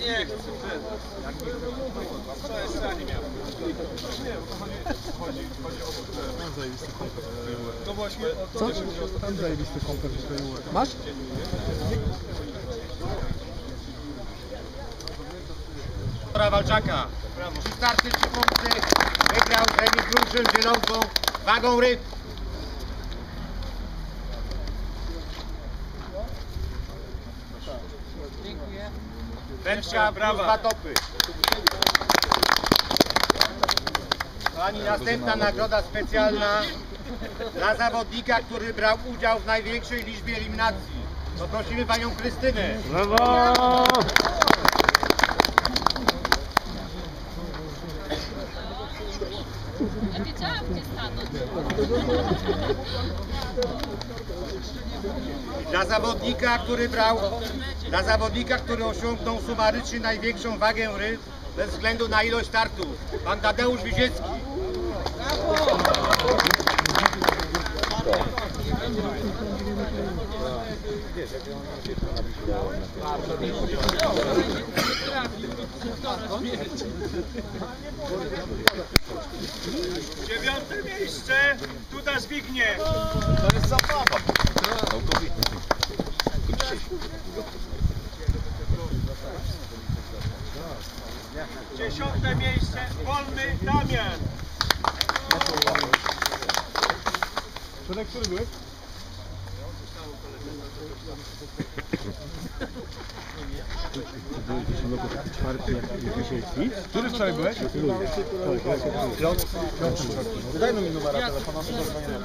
Nie chcę. Co jest za nim miał? To właśnie o to, że Tam zajebisty komper tutaj Masz? Dobra Walczaka. Trzy starty, trzy punkty. Wygrał Remi Grunszyn zielonką, wagą ryb. Wędka, brawa. dwa topy. Pani następna nagroda specjalna dla zawodnika, który brał udział w największej liczbie eliminacji. Poprosimy panią Krystynę. Ja Dla zawodnika, który brał, dla zawodnika, który osiągnął sumarycznie największą wagę ryb bez względu na ilość startów. Pan Tadeusz Wiziecki. Dziewiąte miejsce, Duda Zbigniew. Dziesiąte miejsce, Wolny Damian. Członek, który byłeś? Który wczoraj byłeś? Daj mi numer telefonu, to zadzwonię.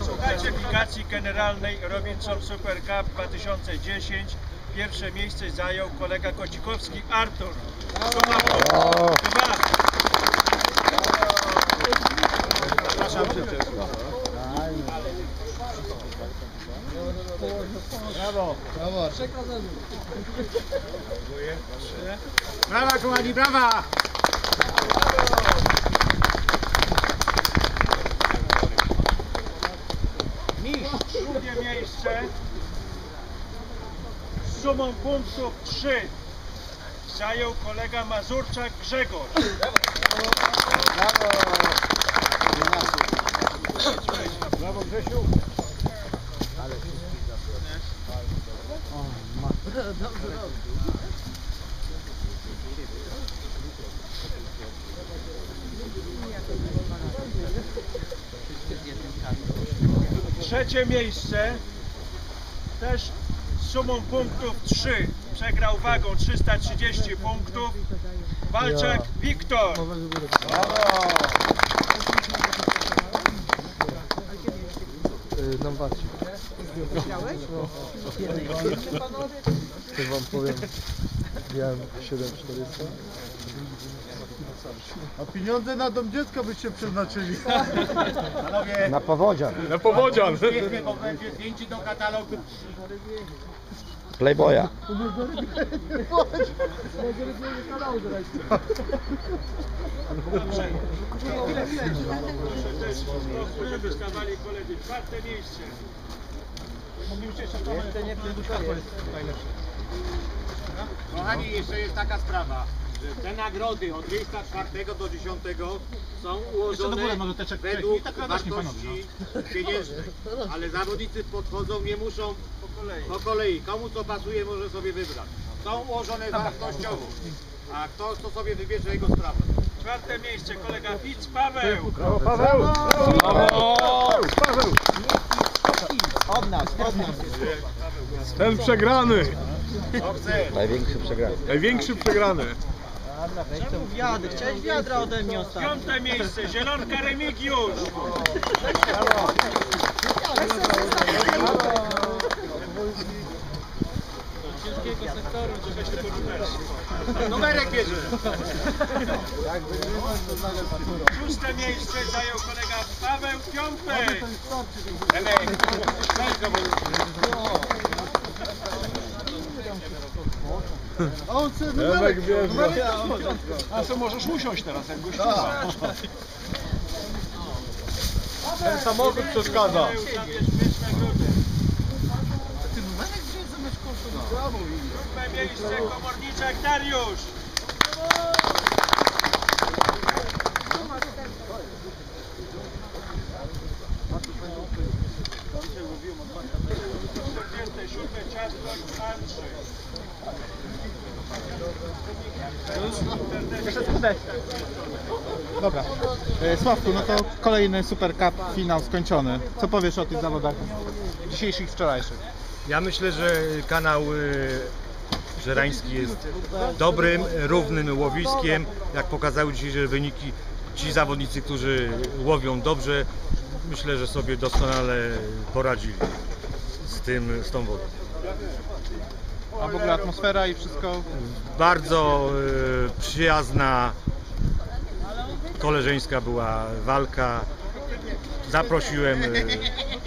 W klasyfikacji generalnej Robinson Super Cup 2010 pierwsze miejsce zajął kolega Kocikowski Artur. Dwa. Zapraszam cię Brawo, brawo. Brawa kochani, brawa! Mistrz, drugie miejsce z sumą punktów 3 zajął kolega Mazurczak Grzegorz. Brawo Grzesiu. Trzecie miejsce też z sumą punktów 3 przegrał wagą 330 punktów. Walczak Wiktor. Nam walczy. Też wam powiem, miałem 7400. A pieniądze na dom dziecka byście przeznaczyli. Panowie, Na powodzian. Na powodzian. pięknie, bo będzie zdjęcie do katalogu. Playboya. Dostawali koledzy czwarte miejsce. Kochani, jeszcze jest taka sprawa, że te nagrody od miejsca czwartego do dziesiątego są ułożone według wartości pieniężnej. Ale zawodnicy podchodzą, nie muszą po kolei. Komu co pasuje, może sobie wybrać. Są ułożone wartościowo. A kto co sobie wybierze, jego sprawa. Czwarte miejsce kolega Fitz Paweł. Brawo Paweł. Brawo. Paweł. Od nas, od nas. Ten przegrany. Największy przegrany. Największy przegrany. Wiadry, chciałeś wiadra ode mnie ostatnio. Piąte miejsce Zielonka Remigiusz. Numerek bierze. Szóste miejsce zajął kolega Paweł Piątek. Remek, weź go, bo- On chce numerek bierze. A co możesz usiąść teraz, jak gościuwa. Ten samochód przeszkadza. Ciastko Andrzej. Dobra. E, Sławku, no to kolejny Super Cup finał skończony. Co powiesz o tych zawodach dzisiejszych wczorajszych? Ja myślę, że kanał y, żerański jest dobrym, równym łowiskiem. Jak pokazały dzisiejsze wyniki, ci zawodnicy, którzy łowią dobrze, myślę, że sobie doskonale poradzili z, tym, z tą wodą. A w ogóle atmosfera i wszystko? Bardzo y, przyjazna, koleżeńska była walka. Zaprosiłem y,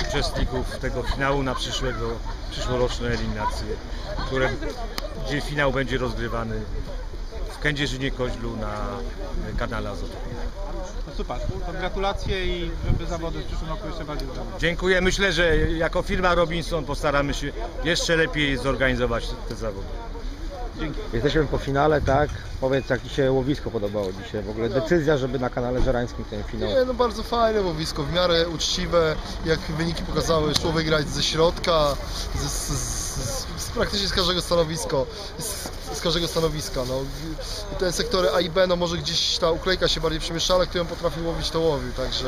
uczestników tego finału na przyszłego, przyszłoroczne eliminacje, które, gdzie finał będzie rozgrywany w Kędzierzynie Koźlu na y, kanale Azot. No super. To gratulacje i żeby zawody w przyszłym roku jeszcze bardziej udały. Dziękuję. Myślę, że jako firma Robinson postaramy się jeszcze lepiej zorganizować te zawody. Jesteśmy po finale, tak? Powiedz, jak Ci się łowisko podobało dzisiaj? W ogóle decyzja, żeby na kanale żerańskim ten finał. Nie, no bardzo fajne łowisko, w miarę uczciwe, jak wyniki pokazały, szło wygrać ze środka, z, z, z, z praktycznie z każdego stanowiska, z, z każdego stanowiska, no. Te sektory A i B, no może gdzieś ta uklejka się bardziej przemieszczała, ale kto ją potrafił łowić, to łowił, także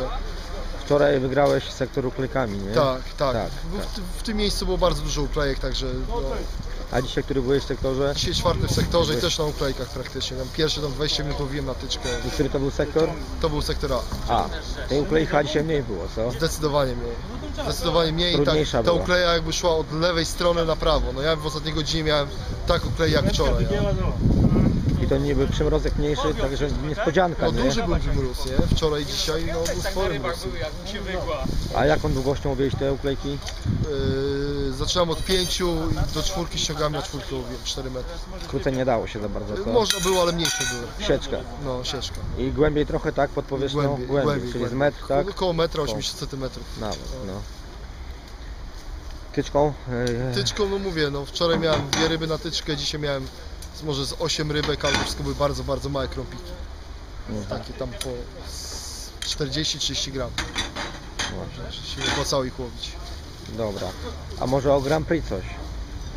Wczoraj wygrałeś sektor uklejkami, nie? tak, tak. tak, W, tak. w, w tym miejscu było bardzo dużo uklejek, także no, A dzisiaj, który byłeś w sektorze? dzisiaj czwarty w sektorze i też na uklejkach praktycznie, tam pierwsze tam 20 minut łowiłem na tyczkę, I który to był sektor? to był sektor A. A, tej uklejka dzisiaj mniej było, co? Zdecydowanie mniej. Zdecydowanie mniej. Trudniejsza tak, ta była. ukleja jakby szła od lewej strony na prawo. No ja w ostatniej godzinie miałem tak uklej jak wczoraj. I to niby przymrozek mniejszy, także niespodzianka, No nie? duży był mróz, nie? Wczoraj, dzisiaj, no był spory mróz. A jaką długością łowiłeś te uklejki? Yy, zaczynam od pięciu i do czwórki ściągałem na czwórkę łowiłem, 4 metry. Krócej nie dało się za bardzo, co? Można było, ale mniejsze były. Sieczka. No, sieczka. I głębiej trochę, tak? Pod powierzchnią? Głębiej, głębiej, czyli z metr, tak? Około metra 80 centymetrów. Nawet, no. Tyczką? Yy, Tyczką, no mówię, no wczoraj miałem dwie ryby na tyczkę, dzisiaj miałem z- może z 8 rybek, ale wszystko były bardzo, bardzo małe krąpiki. Takie tam po z 40-30 gram. Właśnie. Się nie opłacało ich łowić. Dobra. A może o Grand Prix coś?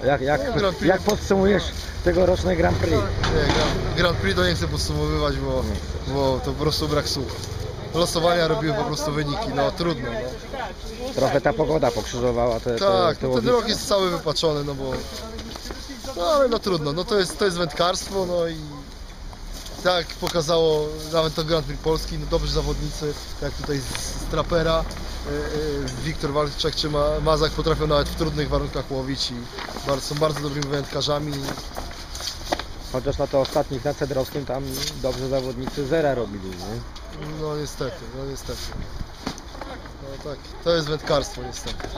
Jak, jak, No, Grand Prix- jak podsumujesz tegoroczne Grand Prix? Nie, Grand, Grand Prix to nie chcę podsumowywać, bo, bo to po prostu brak słów. Losowania robiły po prostu wyniki, no trudno. No. Trochę ta pogoda pokrzyżowała te, te, Tak, te no ten rok jest cały wypaczony, no bo... No ale no trudno, no to jest, to jest wędkarstwo, no i tak pokazało nawet to Grand Prix Polski, no dobrzy zawodnicy, jak tutaj z, z Trapera, y, y, Wiktor Walczak czy Ma, Mazak potrafią nawet w trudnych warunkach łowić i bardzo, są bardzo dobrymi wędkarzami. Chociaż na to ostatnich na Cedrowskim tam dobrze zawodnicy zera robili, nie? No niestety, no niestety. No tak, to jest wędkarstwo niestety.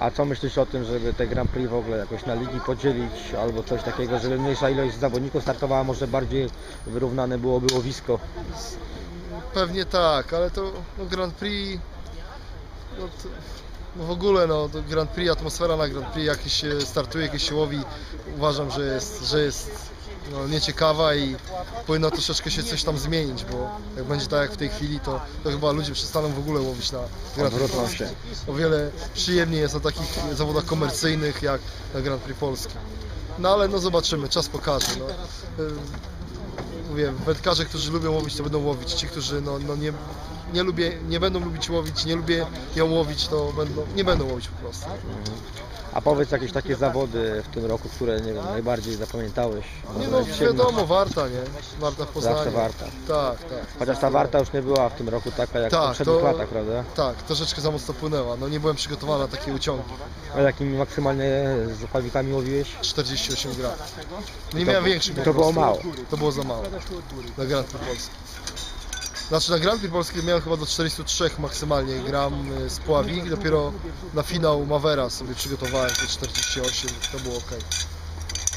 A co myślisz o tym, żeby te Grand Prix w ogóle jakoś na ligi podzielić albo coś takiego, żeby mniejsza ilość zawodników startowała, może bardziej wyrównane byłoby łowisko? Pewnie tak, ale to no Grand Prix, no, to, no w ogóle no, Grand Prix, atmosfera na Grand Prix, jak się startuje, jak się łowi, uważam, że jest, że jest no, nieciekawa i powinno troszeczkę się coś tam zmienić, bo jak będzie tak jak w tej chwili, to, to chyba ludzie przestaną w ogóle łowić na Grand Prix Polski. O wiele przyjemniej jest na takich zawodach komercyjnych jak na Grand Prix Polski. No ale no zobaczymy, czas pokaże. No. Mówię, wędkarze, którzy lubią łowić, to będą łowić. Ci, którzy no, no nie, nie, lubię, nie będą lubić łowić, nie lubię ją łowić, to będą, nie będą łowić po prostu. A powiedz jakieś takie zawody w tym roku, które nie wiem, najbardziej zapamiętałeś? Nie no, wiadomo, Warta, nie? Warta w Poznaniu. Zawsze Warta. Tak, tak. Chociaż ta warta już nie była w tym roku taka jak w Tak, poprzednich to- latach, prawda? Tak, troszeczkę za mocno płynęła. No nie byłem przygotowany na takie uciągi. A jakimi maksymalnie z opawikami łowiłeś? 48 gram. Nie miałem większych. po to było prostu. mało. To było za mało. Na Grand Prix Polski. Znaczy na Grand Prix Polski miałem chyba do 403 maksymalnie gram y, z Puławik. Dopiero na finał Mavera sobie przygotowałem te 48. To było ok.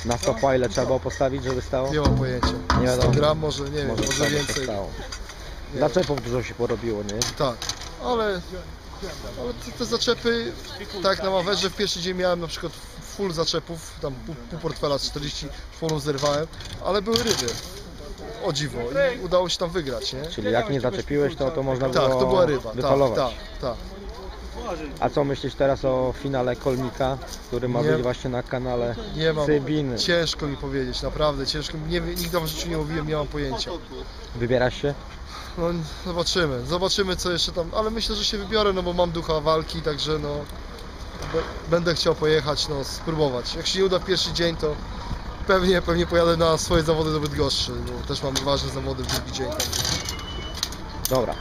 Na stopa ile trzeba było postawić, żeby stało? Nie mam pojęcia. Nie 100 wiadomo. gram może, nie wiem, może, to więcej. stało. Nie Zaczepów dużo się porobiło, nie? Tak. ale, ale te, te zaczepy, tak na Mawerze w pierwszy dzień miałem na przykład full zaczepów, tam pół, pół portfela 40 członów zerwałem, ale były ryby. O dziwo, i udało się tam wygrać, nie? Czyli jak nie zaczepiłeś, to, to można było Tak, to była ryba, tak, wyfalować. tak, tak. A co myślisz teraz o finale Kolmika, który ma Nie- być właśnie na kanale Nie mam, Cybiny? ciężko mi powiedzieć, naprawdę ciężko, nie, wiem, nigdy w życiu nie mówiłem, nie mam pojęcia. Wybierasz się? No zobaczymy, zobaczymy co jeszcze tam, ale myślę, że się wybiorę, no bo mam ducha walki, także no b- będę chciał pojechać, no spróbować. Jak się nie uda w pierwszy dzień, to pewnie, pewnie pojadę na swoje zawody do Bydgoszczy, bo też mam ważne zawody w drugi dzień. Dobra,